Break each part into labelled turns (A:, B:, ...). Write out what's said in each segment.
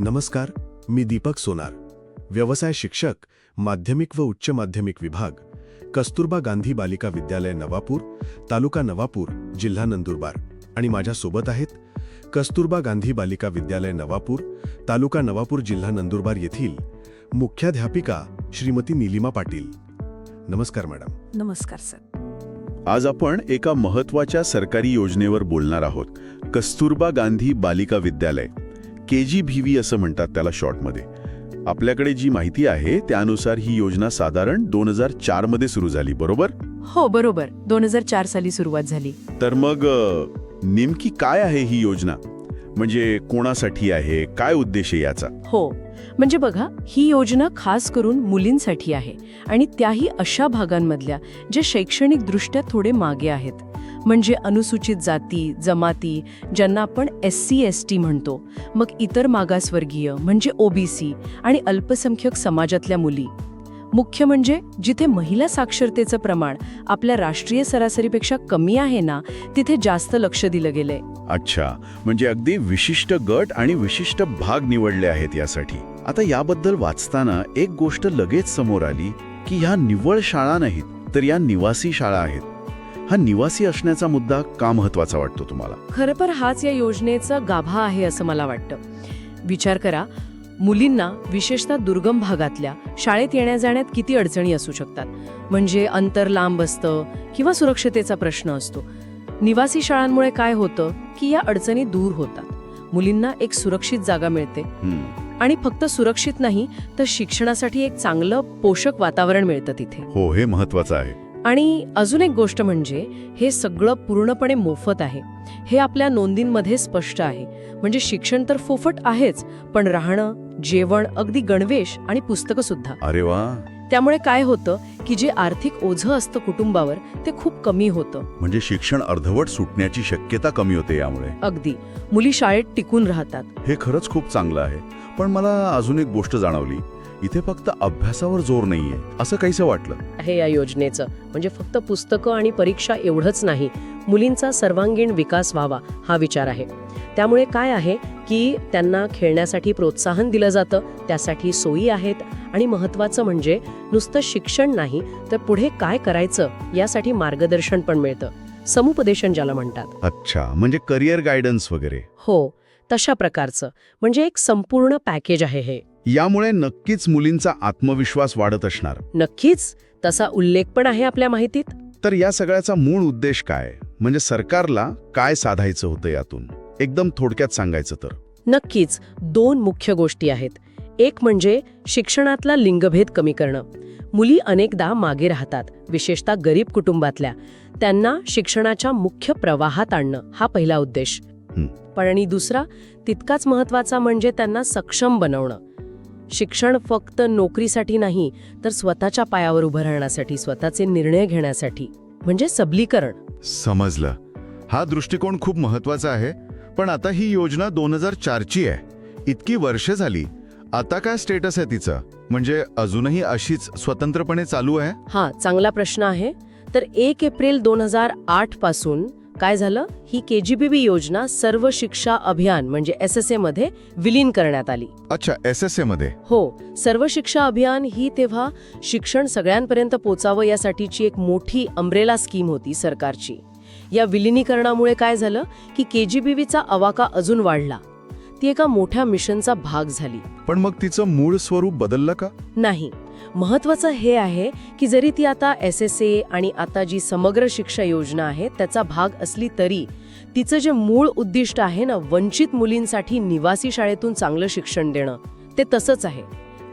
A: नमस्कार मी दीपक सोनार व्यवसाय शिक्षक माध्यमिक व उच्च माध्यमिक विभाग कस्तुरबा गांधी बालिका विद्यालय नवापूर तालुका नवापूर जिल्हा नंदुरबार आणि माझ्या सोबत आहेत कस्तुरबा गांधी बालिका विद्यालय नवापूर तालुका नवापूर जिल्हा नंदुरबार येथील मुख्याध्यापिका श्रीमती निलिमा पाटील. नमस्कार मॅडम.
B: नमस्कार सर.
C: आज आपण एका महत्त्वाच्या सरकारी योजनेवर बोलणार आहोत. कस्तुरबा गांधी बालिका विद्यालय. के जी व्ही व्ही असं म्हणतात त्याला शॉर्टमध्ये. आपल्याकडे जी माहिती आहे त्यानुसार ही योजना साधारण दोन हजार चारमध्ये सुरू झाली बरोबर?
B: हो बरोबर. दोन हजार चार साली सुरुवात झाली.
C: तर मग नेमकी काय आहे ही योजना? म्हणजे कोणासाठी आहे? काय उद्देश आहे याचा?
B: हो. म्हणजे बघा ही योजना खास करून मुलींसाठी आहे आणि त्याही अशा भागांमधल्या जे शैक्षणिकदृष्ट्या थोडे मागे आहेत. म्हणजे अनुसूचित जाती जमाती ज्यांना आपण एस सी एस टी म्हणतो. मग इतर मागासवर्गीय म्हणजे ओबीसी आणि अल्पसंख्यक समाजातल्या मुली. मुख्य म्हणजे जिथे महिला साक्षरतेचं प्रमाण आपल्या राष्ट्रीय सरासरीपेक्षा कमी आहे ना तिथे जास्त लक्ष दिलं गेलंय.
C: अच्छा. म्हणजे अगदी विशिष्ट गट आणि विशिष्ट भाग निवडले आहेत यासाठी. आता याबद्दल वाचताना एक गोष्ट लगेच समोर आली की ह्या निव्वळ शाळा नाहीत तर या निवासी शाळा आहेत. हा निवासी असण्याचा मुद्दा का महत्त्वाचा वाटतो तुम्हाला?
B: खरं तर हाच या योजनेचा गाभा आहे असं मला वाटतं. विचार करा मुलींना विशेषतः दुर्गम भागातल्या शाळेत येण्या जाण्यात किती अडचणी असू शकतात? म्हणजे अंतर लांब असतं किंवा सुरक्षतेचा प्रश्न असतो. निवासी शाळांमुळे काय होतं की या अडचणी दूर होतात. मुलींना एक सुरक्षित जागा मिळते. आणि फक्त सुरक्षित नाही तर शिक्षणासाठी एक चांगलं पोषक वातावरण मिळतं तिथे.
C: हो हे महत्वाचं आहे.
B: आणि अजून एक गोष्ट म्हणजे हे सगळं पूर्णपणे मोफत आहे. हे आपल्या नोंदींमध्ये स्पष्ट आहे. म्हणजे शिक्षण तर फोफट आहेच पण राहणं जेवण अगदी गणवेश आणि पुस्तकं सुद्धा.
C: अरे वा!
B: त्यामुळे काय होतं की जे आर्थिक ओझं असतं कुटुंबावर ते खूप कमी होतं.
C: म्हणजे शिक्षण अर्धवट सुटण्याची शक्यता कमी होते यामुळे.
B: अगदी. मुली शाळेत टिकून राहतात.
C: हे खरंच खूप चांगलं आहे. पण मला अजून एक गोष्ट जाणवली. इथे फक्त अभ्यासावर जोर नाहीये असं काहीसं वाटलं?
B: आहे या योजनेचं. म्हणजे फक्त पुस्तकं आणि परीक्षा एवढंच नाही मुलींचा सर्वांगीण विकास व्हावा हा विचार आहे. त्यामुळे काय आहे की त्यांना खेळण्यासाठी प्रोत्साहन दिलं जातं त्यासाठी सोयी आहेत आणि महत्त्वाचं म्हणजे नुसतं शिक्षण नाही तर पुढे काय करायचं यासाठी मार्गदर्शन पण मिळतं. समुपदेशन ज्याला म्हणतात.
C: अच्छा म्हणजे करिअर गायडन्स वगैरे.
B: हो तशा प्रकारचं. म्हणजे एक संपूर्ण पॅकेज आहे हे.
C: यामुळे नक्कीच मुलींचा आत्मविश्वास वाढत असणार.
B: नक्कीच तसा उल्लेख पण आहे आपल्या माहितीत.
C: तर या सगळ्याचा मूळ उद्देश काय? म्हणजे सरकारला काय साधायचं होतं यातून? एकदम थोडक्यात सांगायचं तर.
B: नक्कीच दोन मुख्य गोष्टी आहेत. एक म्हणजे शिक्षणातला लिंगभेद कमी करणं. मुली अनेकदा मागे राहतात विशेषतः गरीब कुटुंबातल्या. त्यांना शिक्षणाच्या मुख्य प्रवाहात आणणं हा पहिला उद्देश.
C: हं.
B: पण आणि दुसरा तितकाच महत्त्वाचा म्हणजे त्यांना सक्षम बनवणं. शिक्षण फक्त नोकरीसाठी नाही तर स्वतःच्या पायावर उभं राहण्यासाठी स्वतःचे निर्णय घेण्यासाठी. म्हणजे सबलीकरण.
D: समजलं. हा दृष्टिकोन खूप महत्त्वाचा आहे पण आता ही योजना दोन हजार चारची आहे. इतकी वर्ष झाली. आता काय स्टेटस आहे तिचं? म्हणजे अजूनही अशीच स्वतंत्रपणे चालू आहे?
B: हा चांगला प्रश्न आहे. तर एक एप्रिल दोन हजार आठपासून काय झालं? ही केजीबीबी योजना सर्व शिक्षा अभियान म्हणजे एस एस ए मध्ये विलीन करण्यात आली.
D: अच्छा एस एस ए मध्ये?
B: हो सर्व शिक्षा अभियान ही तेव्हा शिक्षण सगळ्यांपर्यंत पोचावं यासाठीची एक मोठी अम्ब्रेला स्कीम होती सरकारची. या विलिनीकरणामुळे काय झालं की केजीबीवीचा अवाका अजून वाढला. ती एका मोठ्या मिशनचा भाग झाली.
D: पण मग तिचं मूळ स्वरूप बदललं का?
B: नाही. महत्वाचं हे आहे की जरी ती आता एस एस ए आणि आता जी समग्र शिक्षा योजना आहे त्याचा भाग असली तरी तिचं जे मूळ उद्दिष्ट आहे ना वंचित मुलींसाठी निवासी शाळेतून चांगलं शिक्षण देणं ते तसंच आहे.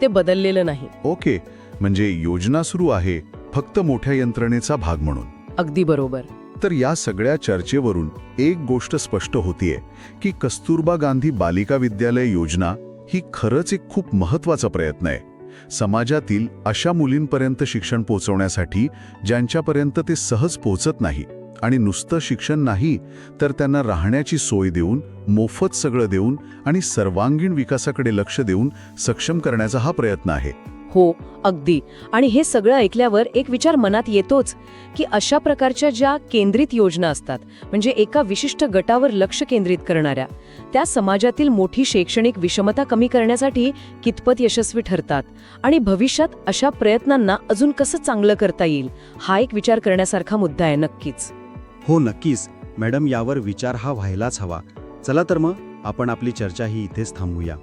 B: ते बदललेलं नाही.
D: ओके म्हणजे योजना सुरू आहे फक्त मोठ्या यंत्रणेचा भाग म्हणून.
B: अगदी बरोबर.
D: तर या सगळ्या चर्चेवरून एक गोष्ट स्पष्ट होतीये की कस्तुरबा गांधी बालिका विद्यालय योजना ही खरंच एक खूप महत्त्वाचा प्रयत्न आहे. समाजातील अशा मुलींपर्यंत शिक्षण पोहोचवण्यासाठी ज्यांच्यापर्यंत ते सहज पोहोचत नाही आणि नुसतं शिक्षण नाही तर त्यांना राहण्याची सोय देऊन मोफत सगळं देऊन आणि सर्वांगीण विकासाकडे लक्ष देऊन सक्षम करण्याचा हा प्रयत्न आहे.
B: हो अगदी. आणि हे सगळं ऐकल्यावर एक विचार मनात येतोच की अशा प्रकारच्या ज्या केंद्रित योजना असतात म्हणजे एका विशिष्ट गटावर लक्ष केंद्रित करणाऱ्या त्या समाजातील मोठी शैक्षणिक विषमता कमी करण्यासाठी कितपत यशस्वी ठरतात आणि भविष्यात अशा प्रयत्नांना अजून कसं चांगलं करता येईल हा एक विचार करण्यासारखा मुद्दा आहे नक्कीच.
E: हो नक्कीच. मॅडम यावर विचार हा व्हायलाच हवा. चला तर मग आपण आपली चर्चा ही इथेच थांबूया.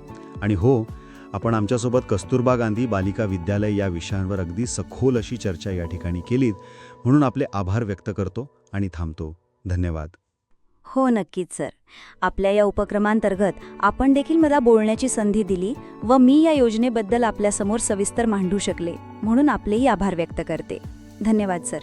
E: आणि हो आपण आमच्यासोबत कस्तुरबा गांधी बालिका विद्यालय या विषयांवर अगदी सखोल अशी चर्चा या ठिकाणी केलीत. म्हणून आपले आभार व्यक्त करतो आणि थांबतो. धन्यवाद.
F: हो नक्कीच सर. आपल्या या उपक्रमांतर्गत आपण देखील मला बोलण्याची संधी दिली व मी या योजनेबद्दल आपल्यासमोर सविस्तर मांडू शकले म्हणून आपलेही आभार व्यक्त करते. धन्यवाद सर.